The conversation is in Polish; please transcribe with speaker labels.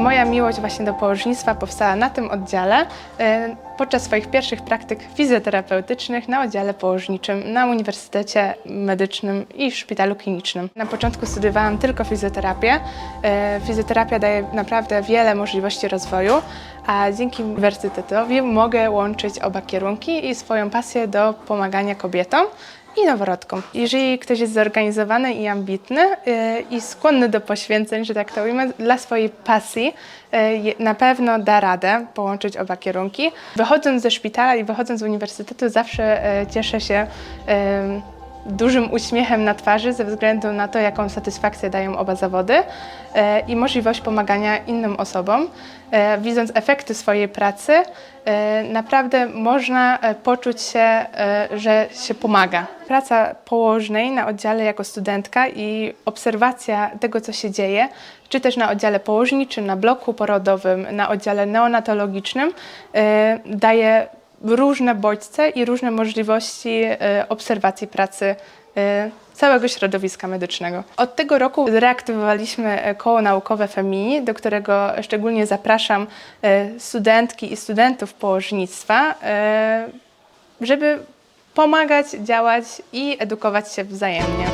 Speaker 1: Moja miłość właśnie do położnictwa powstała na tym oddziale e, podczas swoich pierwszych praktyk fizjoterapeutycznych na oddziale położniczym na Uniwersytecie Medycznym i w Szpitalu Klinicznym. Na początku studiowałam tylko fizjoterapię. E, Fizjoterapia daje naprawdę wiele możliwości rozwoju, a dzięki uniwersytetowi mogę łączyć oba kierunki i swoją pasję do pomagania kobietom i noworodkom. Jeżeli ktoś jest zorganizowany i ambitny yy, i skłonny do poświęceń, że tak to ujmę, dla swojej pasji, je- na pewno da radę połączyć oba kierunki. Wychodząc ze szpitala i wychodząc z uniwersytetu zawsze yy, cieszę się dużym uśmiechem na twarzy ze względu na to, jaką satysfakcję dają oba zawody e, i możliwość pomagania innym osobom. E, widząc efekty swojej pracy, e, naprawdę można poczuć się, że się pomaga. Praca położnej na oddziale jako studentka i obserwacja tego, co się dzieje, czy też na oddziale położniczym, na bloku porodowym, na oddziale neonatologicznym, daje różne bodźce i różne możliwości e, obserwacji pracy e, całego środowiska medycznego. Od tego roku zreaktywowaliśmy e, koło naukowe Femini, do którego szczególnie zapraszam studentki i studentów położnictwa, żeby pomagać, działać i edukować się wzajemnie.